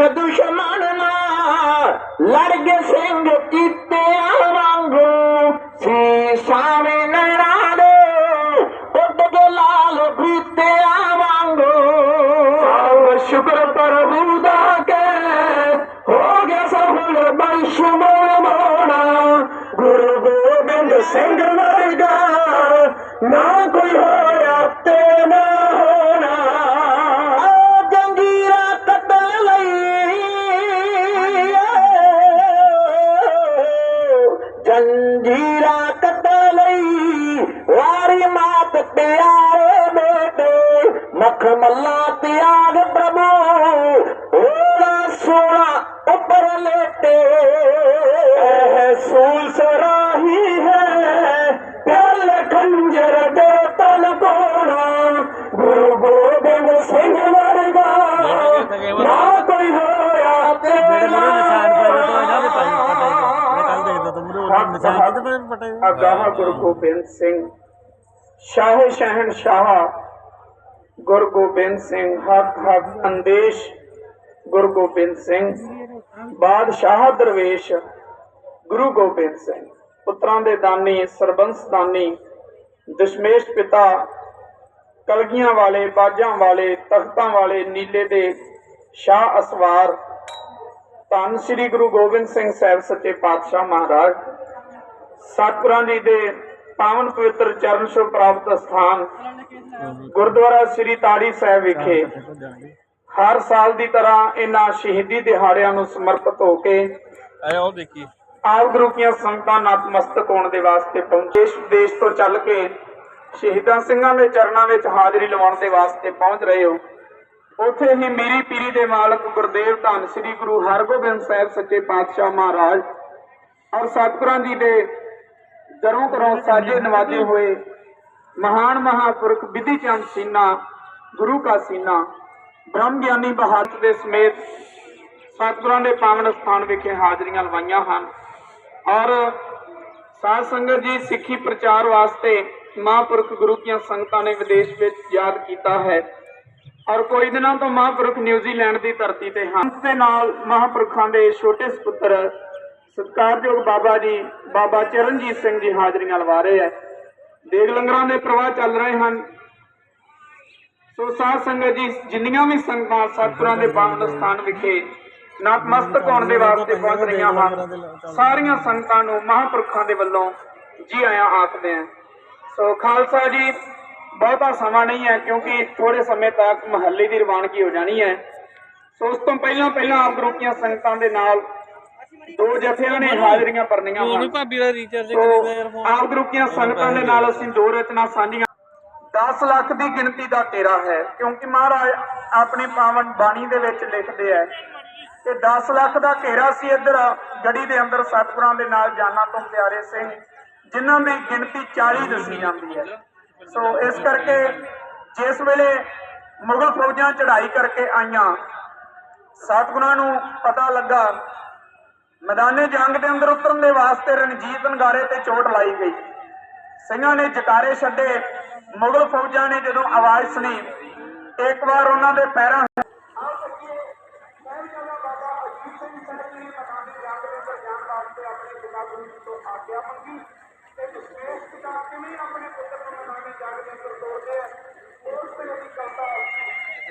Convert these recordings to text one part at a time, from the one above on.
ਲੱਖ ਦੁਸ਼ਮਣ ਨਾਲ ਲੜ ਗਏ ਸਿੰਘ ਕੀਤਿਆਂ ਵਾਂਗੂ ਸੀ ਸਾਵੇਂ ਨਰਾਂ ਦੇ ਉੱਡ ਗਏ ਲਾਲ ਬੀਤਿਆਂ ਵਾਂਗੂ। ਸਭ ਸ਼ੁਕਰ ਪ੍ਰਭੂ ਦਾ ਕੇ ਹੋ ਗਿਆ ਸਫਲ ਬੰਸ਼ੁਮਾਰ ਮੋਣਾ ਗੁਰੂ ਗੋਬਿੰਦ ਸਿੰਘ ਵਰਗਾ ਨਾ ਕੋਈ ਹੋਇਆ ਮੱਖ ਮੱਲਾ ਤਿਆਗ ਪ੍ਰਭੂ ਉਹਦਾ ਸੋਣਾ ਉੱਪਰ ਲੇਟੇ ਇਹ ਸੂਲ ਸਰਾਹੀ ਹੈ ਪਿਆਲ ਖੰਜਰ ਦੇ ਤਲ ਕੋਣਾ ਗੁਰੂ ਗੋਬਿੰਦ ਸਿੰਘ ਵਰਗਾ ਨਾ ਕੋਈ ਹੋਇਆ ਤੇ ਮੇਰੇ ਨਾ ਮੂਰੇ ਨਿਸ਼ਾਨ ਪਏ ਗੁਰੂ ਗੋਬਿੰਦ ਸਿੰਘ ਸ਼ਾਹ ਸ਼ਹਿਨਸ਼ਾਹ ਹੱਕ ਹੱਕ ਸੰਦੇਸ਼, ਗੁਰੂ ਗੋਬਿੰਦ ਸਿੰਘ, ਬਾਦਸ਼ਾਹ ਦਰਵੇਸ਼, ਗੁਰੂ ਗੋਬਿੰਦ ਸਿੰਘ, ਪੁੱਤਰਾਂ ਦੇ ਦਾਨੀ, ਸਰਬੰਸ ਦਾਨੀ, ਦਸ਼ਮੇਸ਼ ਪਿਤਾ, ਕਲਗੀਆਂ ਵਾਲੇ, ਬਾਜਾਂ ਵਾਲੇ, ਤਖਤਾਂ ਵਾਲੇ, ਨੀਲੇ ਦੇ ਸ਼ਾਹ ਅਸਵਾਰ, ਧੰਨ ਸ੍ਰੀ ਗੁਰੂ ਗੋਬਿੰਦ ਸਿੰਘ ਸਾਹਿਬ ਸੱਚੇ ਪਾਤਸ਼ਾਹ ਮਹਾਰਾਜ, ਸਤਿਗੁਰਾਂ ਜੀ ਦੇ ਪਾਵਨ ਪਵਿੱਤਰ ਚਰਨ ਛੋਹ ਪ੍ਰਾਪਤ ਸਥਾਨ ਗੁਰਦੁਆਰਾ ਸ੍ਰੀ ਤਾੜੀ ਸਾਹਿਬ ਵਿਖੇ ਹਰ ਸਾਲ ਦੀ ਤਰ੍ਹਾਂ ਇਹਨਾਂ ਸ਼ਹੀਦੀ ਦਿਹਾੜਿਆਂ ਨੂੰ ਸਮਰਪਿਤ ਹੋ ਕੇ ਉਹ ਦੇਖੀ। ਆਪ ਗੁਰੂ ਕੀਆਂ ਸੰਗਤਾਂ ਨਤਮਸਤਕ ਹੋਣ ਦੇ ਵਾਸਤੇ ਪਹੁੰਚੇ। ਦੇਸ਼ ਤੋਂ ਚੱਲ ਕੇ ਸ਼ਹੀਦਾਂ ਸਿੰਘਾਂ ਦੇ ਚਰਨਾਂ ਵਿੱਚ ਹਾਜ਼ਰੀ ਲਵਾਉਣ ਦੇ ਵਾਸਤੇ ਪਹੁੰਚ ਰਹੇ ਹੋ। ਉੱਥੇ ਹੀ ਮੀਰੀ ਪੀਰੀ ਦੇ ਮਾਲਕ ਗੁਰਦੇਵ ਧੰਨ ਸ੍ਰੀ ਗੁਰੂ ਹਰਗੋਬਿੰਦ ਸਾਹਿਬ ਸੱਚੇ ਪਾਤਸ਼ਾਹ ਮਹਾਰਾਜ ਔਰ ਸਤਿਗੁਰਾਂ ਜੀ ਦੇ ਘਰੋਂ ਘਰੋਂ ਸਾਜੇ ਨਵਾਜੇ ਹੋਏ। ਮਹਾਨ ਮਹਾਪੁਰਖ ਵਿਧੀ ਚੰਦ ਸੀਨਾ, ਗੁਰੂ ਕਾ ਸੀਨਾ, ਬ੍ਰਹਮ ਗਿਆਨੀ ਬਹਾਦਰ ਦੇ ਸਮੇਤ ਸਤਿਗੁਰਾਂ ਦੇ ਪਾਵਨ ਸਥਾਨ ਵਿਖੇ ਹਾਜ਼ਰੀਆਂ ਲਵਾਈਆਂ ਹਨ। ਔਰ ਸਾਧ ਸੰਗਤ ਜੀ, ਸਿੱਖੀ ਪ੍ਰਚਾਰ ਵਾਸਤੇ ਮਹਾਂਪੁਰਖ ਗੁਰੂ ਦੀਆਂ ਸੰਗਤਾਂ ਨੇ ਵਿਦੇਸ਼ ਵਿੱਚ ਯਾਦ ਕੀਤਾ ਹੈ। ਔਰ ਕੋਈ ਦਿਨਾਂ ਤੋਂ ਮਹਾਂਪੁਰਖ ਨਿਊਜ਼ੀਲੈਂਡ ਦੀ ਧਰਤੀ ਤੇ ਹਨ। ਇਸ ਦੇ ਨਾਲ ਮਹਾਂਪੁਰਖਾਂ ਦੇ ਛੋਟੇ ਸੁਪੁੱਤਰ ਸਤਿਕਾਰਯੋਗ ਬਾਬਾ ਜੀ ਬਾਬਾ ਚਰਨਜੀਤ ਸਿੰਘ ਜੀ ਹਾਜ਼ਰੀਆਂ ਲਵਾ ਰਹੇ ਹੈ। ਦੇਗ ਲੰਗਰਾਂ ਦੇ ਪ੍ਰਵਾਹ ਚੱਲ ਰਹੇ ਹਨ। ਸੋ ਸਾਧ ਸੰਗਤ ਜੀ ਜਿੰਨੀਆਂ ਵੀ ਸੰਗਤਾਂ ਸਤਿਗੁਰਾਂ ਦੇ ਪਾਵਨ ਸਥਾਨ ਵਿਖੇ ਨਤਮਸਤਕ ਹੋਣ ਦੇ ਵਾਸਤੇ ਪਹੁੰਚ ਰਹੀਆਂ ਹਨ ਸਾਰੀਆਂ ਸੰਗਤਾਂ ਨੂੰ ਮਹਾਂਪੁਰਖਾਂ ਦੇ ਵੱਲੋਂ ਜੀ ਆਇਆਂ ਆਖਦੇ ਹਾਂ। ਸੋ ਖਾਲਸਾ ਜੀ ਬਹੁਤਾ ਸਮਾਂ ਨਹੀਂ ਹੈ ਕਿਉਂਕਿ ਥੋੜੇ ਸਮੇਂ ਤੱਕ ਮਹੱਲੇ ਦੀ ਰਵਾਨਗੀ ਹੋ ਜਾਣੀ ਹੈ। ਸੋ ਉਸ ਤੋਂ ਪਹਿਲਾਂ ਪਹਿਲਾਂ ਆਪ ਗਰੁੱਪੀਆਂ ਸੰਗਤਾਂ ਦੇ ਨਾਲ ਦੋ ਜਥਿਆਂ ਨੇ ਹਾਜ਼ਰੀਆਂ ਭਰਨੀਆਂ ਉਹ ਹਨ ਨਹੀਂ ਭਾਬੀ ਦਾ ਰੀਚਾਰਜ ਕਰੀਦਾ ਯਾਰ ਫੋਨ ਆਪ ਗਰੁੱਪੀਆਂ ਸੰਗਤਾਂ ਦੇ ਨਾਲ ਅਸੀਂ ਦੋ ਰਚਨਾ ਸਾਂਝੀਆਂ। 10 ਲੱਖ ਦੀ ਗਿਣਤੀ ਦਾ ਤੇਰਾ ਹੈ ਕਿਉਂਕਿ ਮਹਾਰਾਜ ਆਪਣੀ ਪਾਵਨ ਬਾਣੀ ਦੇ ਵਿੱਚ ਲਿਖਦੇ ਹੈ ਕਿ 10 ਲੱਖ ਦਾ ਘੇਰਾ ਸੀ ਇੱਧਰ ਗੜੀ ਦੇ ਅੰਦਰ ਸਤਿਗੁਰਾਂ ਦੇ ਨਾਲ ਜਾਨਾਂ ਤੋਂ ਪਿਆਰੇ ਸਿੰਘ ਜਿਨ੍ਹਾਂ ਦੀ ਗਿਣਤੀ 40 ਦੱਸੀ ਜਾਂਦੀ ਹੈ। ਸੋ ਇਸ ਕਰਕੇ ਜਿਸ ਵੇਲੇ ਮੁਗਲ ਫੌਜਾਂ ਚੜ੍ਹਾਈ ਕਰਕੇ ਆਈਆਂ ਸਤਿਗੁਰਾਂ ਨੂੰ ਪਤਾ ਲੱਗਾ ਮੈਦਾਨੇ ਜੰਗ ਦੇ ਅੰਦਰ ਉਤਰਨ ਦੇ ਵਾਸਤੇ ਰਣਜੀਤ ਨਗਾਰੇ ਤੇ ਚੋਟ ਲਾਈ ਗਈ। ਸਿੰਘਾਂ ਨੇ ਜਕਾਰੇ ਛੱਡੇ। ਮੁਗਲ ਫੌਜਾਂ ਨੇ ਜਦੋਂ ਆਵਾਜ਼ ਸੁਣੀ, ਇੱਕ ਵਾਰ ਉਹਨਾਂ ਦੇ ਪੈਰਾਂ ਪੁੱਤਰ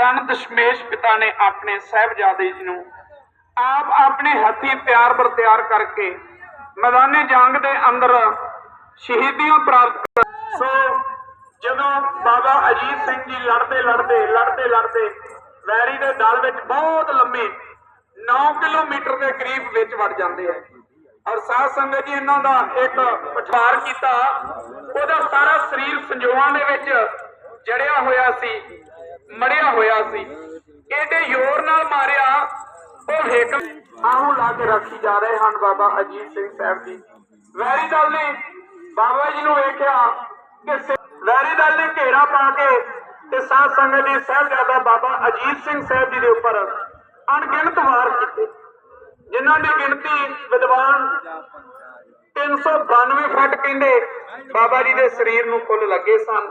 ਤਨ ਦਸ਼ਮੇਸ਼ ਪਿਤਾ ਨੇ ਆਪਣੇ ਸਾਹਿਬਜ਼ਾਦੇ ਜੀ ਨੂੰ ਆਪ ਆਪਣੇ ਹੱਥੀ ਤਿਆਰ ਬਰ ਤਿਆਰ ਕਰਕੇ ਮੈਦਾਨੇ ਜੰਗ ਦੇ ਅੰਦਰ ਸ਼ਹੀਦੀਆਂ ਪ੍ਰਾਪਤ ਸੋ ਜਦੋਂ ਬਾਬਾ ਅਜੀਤ ਸਿੰਘ ਜੀ ਲੜਦੇ ਲੜਦੇ ਲੜਦੇ ਲੜਦੇ ਵੈਰੀ ਦੇ ਦਲ ਵਿੱਚ ਬਹੁਤ ਲੰਮੇ 9 ਕਿਲੋਮੀਟਰ ਦੇ ਕਰੀਬ ਵਿੱਚ ਵੜ ਜਾਂਦੇ ਆ। ਔਰ ਸਾਧ ਸੰਗਤ ਜੀ ਇਹਨਾਂ ਦਾ ਇੱਕ ਪਠਾਰ ਕੀਤਾ। ਉਹਦਾ ਸਾਰਾ ਸਰੀਰ ਸੰਜੋਆਂ ਦੇ ਵਿੱਚ ਜੜਿਆ ਹੋਇਆ ਸੀ, ਮੜਿਆ ਹੋਇਆ ਸੀ। ਇਹਦੇ ਜ਼ੋਰ ਨਾਲ ਮਾਰਿਆ। ਉਹ ਹਿੱਕ ਆਹੂ ਲਾ ਕੇ ਰੱਖੀ ਜਾ ਰਹੇ ਹਨ ਬਾਬਾ ਅਜੀਤ ਸਿੰਘ ਸਾਹਿਬ ਜੀ। ਵੈਰੀ ਦਲ ਨੇ ਬਾਬਾ ਜੀ ਨੂੰ ਵੇਖਿਆ ਕਿ ਵੈਰੀ ਦਲ ਨੇ ਘੇਰਾ ਪਾ ਕੇ ਤੇ ਸਾਧ ਸੰਗਤ ਜੀ ਸਾਹਿਬਜ਼ਾਦਾ ਬਾਬਾ ਅਜੀਤ ਸਿੰਘ ਸਾਹਿਬ ਜੀ ਦੇ ਉੱਪਰ ਅਣਗਿਣਤ ਵਾਰ ਕੀਤੇ। ਜਿਨ੍ਹਾਂ ਦੀ ਗਿਣਤੀ ਵਿਦਵਾਨ 392 ਫੁੱਟ ਕਹਿੰਦੇ ਬਾਬਾ ਜੀ ਦੇ ਸਰੀਰ ਨੂੰ ਕੁੱਲ ਲੱਗੇ ਸਨ।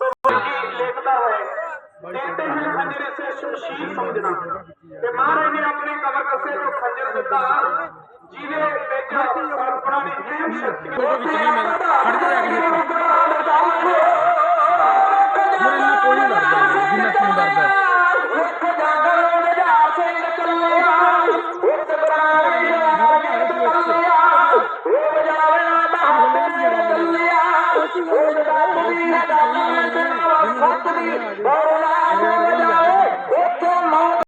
ਸੋ ਕੀ ਲਿਖਦਾ ਹੈ ਕਹਿੰਦੇ ਹਨ ਖੰਜਰ ਸੇ ਸ਼ਮਸ਼ੀਰ ਸਮਝਣਾ। ਤੇ ਮਹਾਰਾਜ ਨੇ ਆਪਣੇ ਕਬਰ ਕੱਸੇ ਨੂੰ ਖੰਜਰ ਦਿੱਤਾ ਜਿਹਦੇ ਵਿੱਚ ਸਰਪਣਾ ਦੀ ਅਹਿਮ ਸ਼ਕਤੀ ਉਸੇ